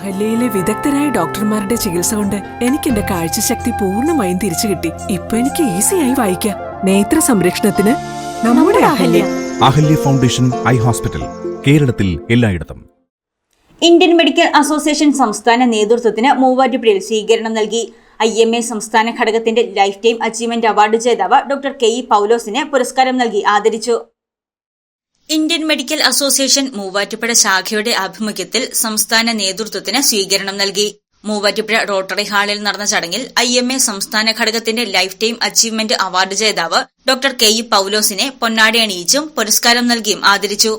അഹല്യയിലെ വിദഗ്ധരായ ഡോക്ടർമാരുടെ ചികിത്സ കൊണ്ട് എനിക്ക് എന്റെ കാഴ്ചശക്തി പൂർണമായും തിരിച്ചു കിട്ടി. ഇപ്പൊ എനിക്ക് ഈസിയായി വായിക്കാം. നേത്ര സംരക്ഷണത്തിന് നമ്മുടെ Ahalya. Ahalya foundation eye hospital കേരളത്തിൽ എല്ലായിടത്തും. ഇന്ത്യൻ മെഡിക്കൽ അസോസിയേഷൻ സംസ്ഥാന നേതൃത്വത്തിന് മൂവാറ്റുപുഴയിൽ സ്വീകരണം നൽകി. ഐ എം എ സംസ്ഥാന ഘടകത്തിന്റെ ലൈഫ് ടൈം അച്ചീവ്മെന്റ് അവാർഡ് ജേതാവ് ഡോക്ടർ കെ ഇ പൗലോസിന് പുരസ്കാരം നൽകി ആദരിച്ചു. ഇന്ത്യൻ മെഡിക്കൽ അസോസിയേഷൻ മൂവാറ്റുപുഴ ശാഖയുടെ ആഭിമുഖ്യത്തിൽ സംസ്ഥാന നേതൃത്വത്തിന് സ്വീകരണം നൽകി. മൂവാറ്റുപുഴ റോട്ടറി ഹാളിൽ നടന്ന ചടങ്ങിൽ ഐ എം എ സംസ്ഥാന ഘടകത്തിന്റെ ലൈഫ് ടൈം അച്ചീവ്മെന്റ് അവാർഡ് ജേതാവ് ഡോക്ടർ കെ ഇ പൌലോസിനെ പൊന്നാടി അണിയിച്ചും പുരസ്കാരം നൽകിയും ആദരിച്ചു.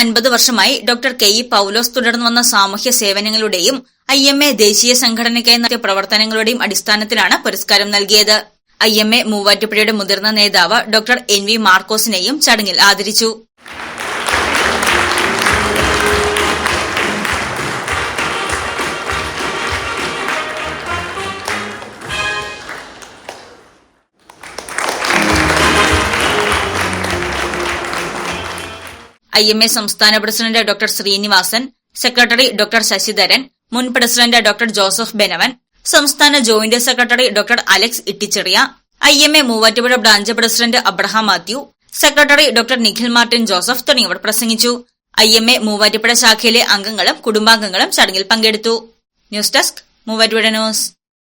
അൻപത് വർഷമായി ഡോക്ടർ കെ ഇ പൌലോസ് തുടർന്നു വന്ന സാമൂഹ്യ സേവനങ്ങളുടെയും ഐ എം എ ദേശീയ സംഘടനയ്ക്കായി നടത്തിയ പ്രവർത്തനങ്ങളുടെയും അടിസ്ഥാനത്തിലാണ് പുരസ്കാരം നൽകിയത്. ഐ എം എ മൂവാറ്റുപുഴയുടെ മുതിർന്ന നേതാവ് ഡോക്ടർ എൻ വി മാർക്കോസിനെയും ചടങ്ങിൽ ആദരിച്ചു. ഐ എം എ സംസ്ഥാന president doctor Srinivasan secretary doctor Sasidharan മുൻ പ്രസിഡന്റ് ഡോക്ടർ ജോസഫ് ബെനവൻ സംസ്ഥാന joint secretary doctor Alex Ittycheriya I M A Muvattupuzha branch president Abraham Mathew secretary doctor Nikhil Martin Joseph തുടങ്ങിയവർ പ്രസംഗിച്ചു. I M A Muvattupuzha ശാഖയിലെ അംഗങ്ങളും കുടുംബാംഗങ്ങളും ചടങ്ങിൽ പങ്കെടുത്തു. News desk Muvattupuzha news.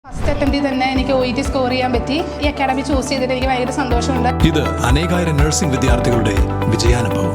First അറ്റംപ്റ്റിൽ തന്നെ എനിക്ക് ഒ ടി സ്കോർ ചെയ്യാൻ പറ്റി. ഈ അക്കാഡമി ചൂസ് ചെയ്തിട്ട് എനിക്ക് ഭയങ്കര സന്തോഷമുണ്ട്. ഇത് അനേകായിരം നഴ്സിംഗ് വിദ്യാർത്ഥികളുടെ വിജയാനുഭവം.